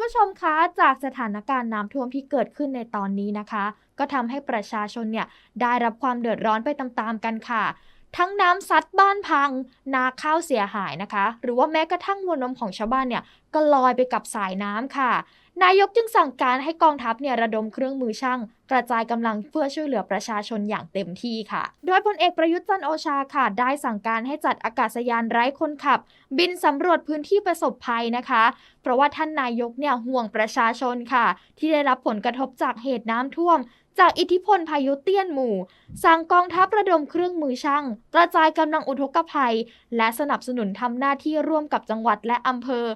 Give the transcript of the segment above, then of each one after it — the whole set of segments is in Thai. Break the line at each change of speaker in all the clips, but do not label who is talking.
ผู้ชมคะ จากสถานการณ์น้ำท่วมที่เกิดขึ้นในตอนนี้นะคะ ก็ทำให้ประชาชนเนี่ยได้รับความเดือดร้อนไปตามๆกันค่ะ ทั้งน้ำซัดบ้านพัง นาข้าวเสียหายนะคะ หรือว่าแม้กระทั่งมวลนมของชาวบ้านเนี่ยก็ลอยไปกับสายน้ำค่ะนายกจึงสั่งการให้กองทัพเนี่ยระดมเครื่องมือช่าง กระจายกำลังเพื่อช่วยเหลือประชาชนอย่างเต็มที่ค่ะ โดยพลเอกประยุทธ์จันโอชาค่ะ ได้สั่งการให้จัดอากาศยานไร้คนขับ บินสำรวจพื้นที่ประสบภัยนะคะ เพราะว่าท่านนายกเนี่ยห่วงประชาชนค่ะ ที่ได้รับผลกระทบจากเหตุน้ำท่วมจากอิทธิพลพายุเตี้ยนหมู่ สั่งกองทัพระดมเครื่องมือช่าง กระจายกำลังอุทกภัย และสนับสนุนทำหน้าที่ร่วมกับจังหวัดและอำเภอ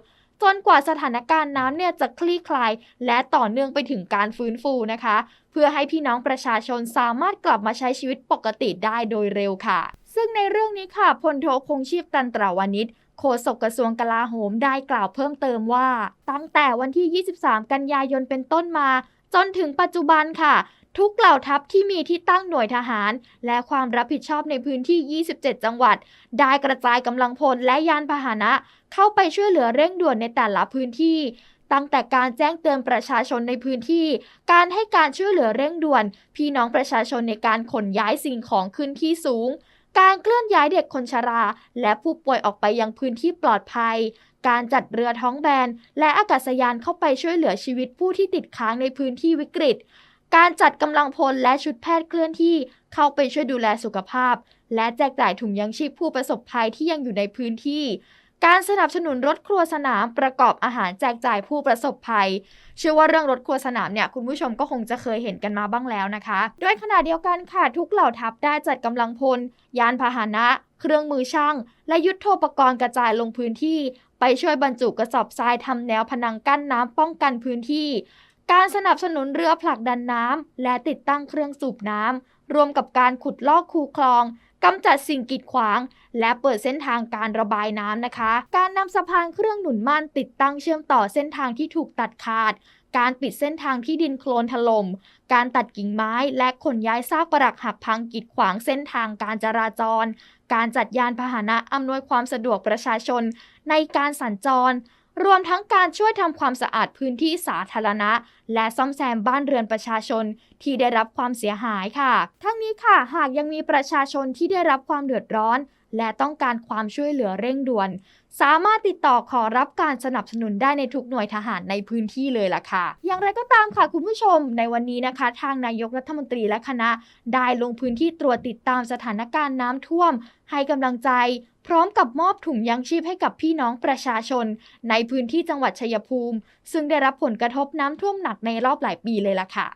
จนกว่าสถานการณ์น้ำเนี่ยจะคลี่คลาย และต่อเนื่องไปถึงการฟื้นฟูนะคะ เพื่อให้พี่น้องประชาชนสามารถกลับมาใช้ชีวิตปกติได้โดยเร็วค่ะ ซึ่งในเรื่องนี้ค่ะพลโทคงชีพตันตราวานิชโฆษกกระทรวงกลาโหมได้กล่าวเพิ่มเติมว่า ตั้งแต่วันที่ 23 กันยายนเป็นต้นมา จนถึงปัจจุบันค่ะ ทุกเหล่าทัพที่มีที่ตั้งหน่วยทหาร และความรับผิดชอบในพื้นที่ 27 จังหวัด ได้กระจายกำลังพลและยานพาหนะ เข้าไปช่วยเหลือเร่งด่วนในแต่ละพื้นที่ตั้งแต่การแจ้งเตือนประชาชนในพื้นที่ การให้การช่วยเหลือเร่งด่วน พี่น้องประชาชนในการขนย้ายสิ่งของขึ้นที่สูง การเคลื่อนย้ายเด็กคนชรา และผู้ป่วยออกไปยังพื้นที่ปลอดภัย การจัดเรือท้องแบน และอากาศยานเข้าไปช่วยเหลือชีวิตผู้ที่ติดค้างในพื้นที่วิกฤต การจัดกำลังพลและชุดแพทย์เคลื่อนที่เข้าไปช่วยดูแลสุขภาพ และแจกจ่ายถุงยังชีพผู้ประสบภัยที่ยังอยู่ในพื้นที่ การสนับสนุนรถครัวสนามประกอบอาหารแจกจ่ายผู้ประสบภัย เชื่อว่าเรื่องรถครัวสนามเนี่ยคุณผู้ชมก็คงจะเคยเห็นกันมาบ้างแล้วนะคะ ด้วยขณะเดียวกันค่ะทุกเหล่าทัพได้จัดกำลังพล ยานพาหนะ เครื่องมือช่าง และยุทโธปกรณ์กระจายลงพื้นที่ ไปช่วยบรรจุกระสอบทรายทำแนวพนังกั้นน้ำป้องกันพื้นที่ การสนับสนุนเรือผลักดันน้ำและติดตั้งเครื่องสูบน้ำรวมกับการขุดลอกคูคลอง กำจัดสิ่งกีดขวาง และเปิดเส้นทางการระบายน้ำนะคะ การนำสะพานเครื่องหนุนม่านติดตั้งเชื่อมต่อเส้นทางที่ถูกตัดขาด การปิดเส้นทางที่ดินโคลนถลม่ม การตัดกิ่งไม้ และขนย้ายซากปรักหักพังกีดขวางเส้นทางการจราจร การจัดยานพาหนะอำนวยความสะดวกประชาชน ในการสัญจร รวมทั้งการช่วยทำความสะอาดพื้นที่สาธารณะ และซ่อมแซมบ้านเรือนประชาชนที่ได้รับความเสียหายค่ะ ทั้งนี้ค่ะ หากยังมีประชาชนที่ได้รับความเดือดร้อน และต้องการความช่วยเหลือเร่งด่วน สามารถติดต่อขอรับการสนับสนุนได้ในทุกหน่วยทหารในพื้นที่เลยล่ะค่ะ อย่างไรก็ตามค่ะคุณผู้ชม ในวันนี้นะคะ ทางนายกรัฐมนตรีและคณะ ได้ลงพื้นที่ตรวจติดตามสถานการณ์น้ำท่วม ให้กำลังใจพร้อมกับมอบถุงยังชีพให้กับพี่น้องประชาชน ในพื้นที่จังหวัดชัยภูมิ ซึ่งได้รับผลกระทบน้ำท่วมหนักในรอบหลายปีเลยล่ะค่ะ